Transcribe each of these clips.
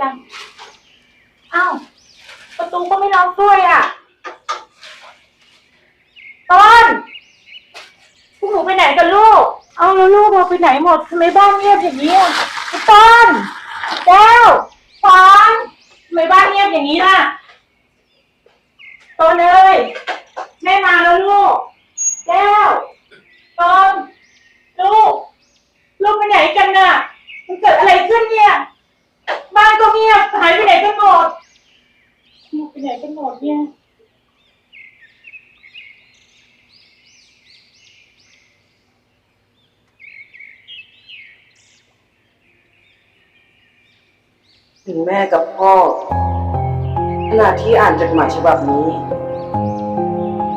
ยบจังอ้าวประตูก็ไม่ล็อกด้วยอะต้นพวกหนูไปไหนกันลูก เอาแล้วลูกเราไปไหนหมดทำไมบ้านเงียบอย่างนี้อะไอ้ต้นแก้วฟานทำไมบ้านเงียบอย่างนี้ล่ะต้นเอ้ยแม่มาแล้วลูกแก้วต้นลูก ลูกไปไหนกันน่ะมันเกิดอะไรขึ้นเนี่ย บ้านก็เงียบหายไปไหนกันหมดลูกไปไหมดเนี่ยถึงแม่กับพ่อขณะที่อ่านจดหมายฉบับนี้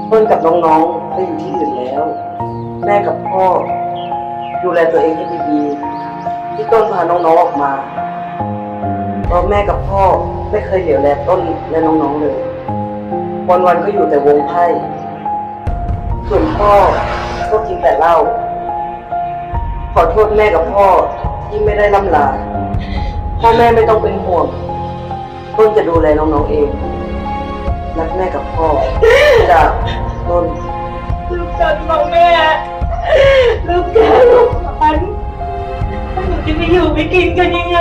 เปิ้ลกับน้องๆได้อยู่ที่อื่นแล้ว แม่กับพ่อ ดูแลตัวเองให้ดีๆที่ต้นพาน้องๆออกมาเพราะแม่กับพ่อไม่เคยเหลียวแลต้นและน้องๆเลย วันๆก็อยู่แต่วงไพ่ส่วนพ่อก็กินแต่เหล้าขอโทษแม่กับพ่อที่ไม่ได้ล่ำลาพ่อแม่ไม่ต้องเป็นห่วงต้นจะดูแลน้องๆเองรักแม่กับพ่อจากต้นลูกจันบอกแม่ลูกแก้วลูกฝันหนูจะไปอยู่ไปกินกันยังไง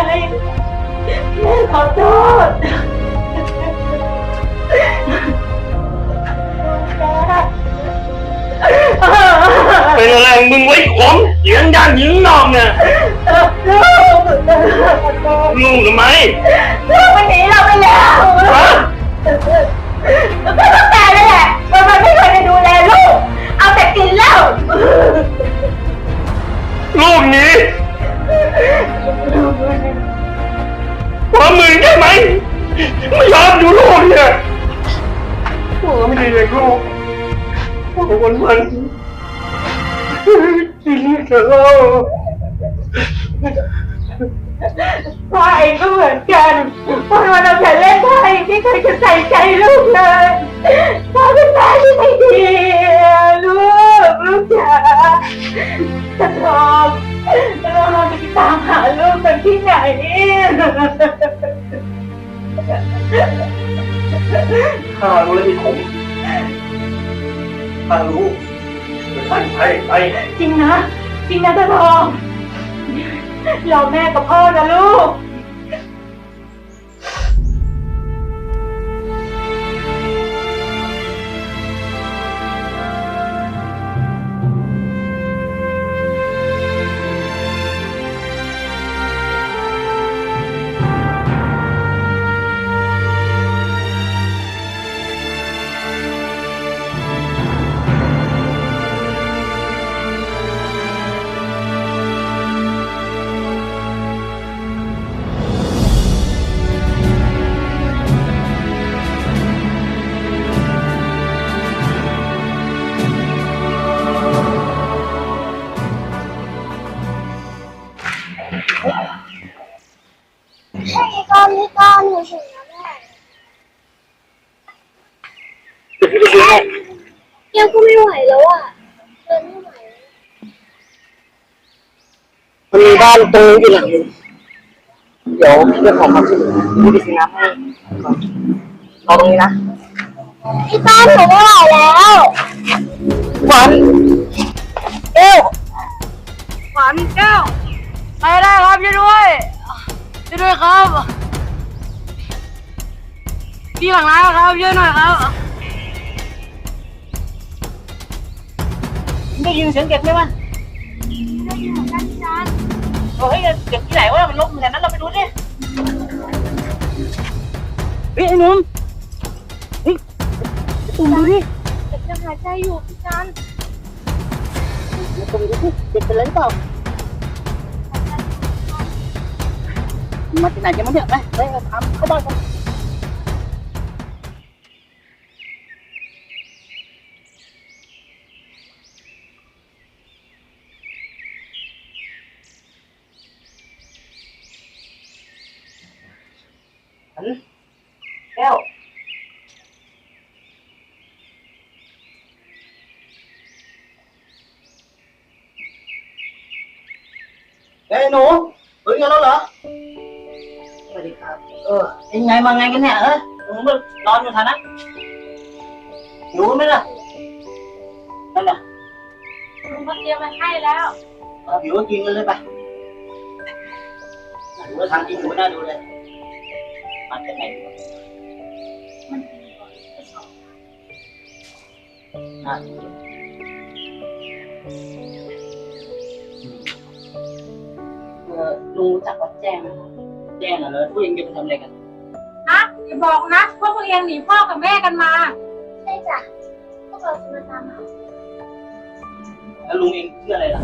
แม่ขอโทษ เป็นอะไรของมึงไว้ผมเสียงดังยิงนอกเนี่ยลูกลูกทำไมลูกมันหนีเราไปแล้วฮะก็ต้องแต่นั่นแหละมันมันไม่เคยได้ดูแลลูก เอาแต่กินเหล้าลูกหนี้เพราะมึงใช่ไหมไม่ยอมดูลูกเนี่ยโอ้ไม่ดีเลยลูกโอ้วันวัน กินเหล้าพ่อเองก็เหมือนกันพ่อวันเราแต่เล่นไพ่ไม่เคยจะใส่ใจลูกเลยพ่อเป็นแม่ที่ไม่ดีลูกลูกจ๋าจะทองแล้วเราจะไปตามหาลูกกันที่ไหนข้ารู้แล้วที่ผมข้ารู้ ไปไปไปจริงนะ จริงนะตาทองรอแม่กับพ่อนะลูก พี่ก้อนพี่ก้อนหนูถึงแล้วแม่ยังก็ไม่ไหวแล้วอะเดินไม่ไหวมันมีบ้านตรงนี้อยู่หลังนึงเดี๋ยวพี่จะขอความช่วยเหลือพี่ไปซื้อน้ำให้ก่อนรอตรงนี้นะพี่ก้อนหนูไม่ไหวแล้วหวานเอ้วขวัญแก้ว ด้วยครับพี่หลังร้านครับช่วยหน่อยครับได้ยินเสียงเก็บไหมวะได้ยินเหมือนกันจานเฮ้ยเก็บที่ไหนวะมันลบเหมือนกันนั้นเราไปดูดิเฮ้ยไอ้หนุ่มเฮ้ยตุ่มดูดิเด็กยังหายใจอยู่พี่จานตุ่มดูดิเด็กเป็นอะไรหรือเปล่า มาที่ไหนกันมั้งเนี่ย วเอ้ยหนูเฮ้ยงานแล้วเหรอไปวัสดีครับ เออเป็นไงมาไงกันเนี่ยเออมึงมานอนอยู่ฐานะหิวไหมล่ะนั่นน่ะลุงก็เตรียมมาให้แล้วเอาหิวก็กินกันเลยไปหิวก็ทำกินหิวน่าดูเลยมาจากไหนน่าดูเออลุงรู้จักวัดแจ้งไหม แจ้งเหรอเลยผู้หญิงจะไปทำอะไรกันนะอย่าบอกนะพวกมึงเองหนีพ่อกับแม่กันมา ใช่จ้ะพวกเราจะมาตามหา แล้วลุงเองชื่ออะไรล่ะ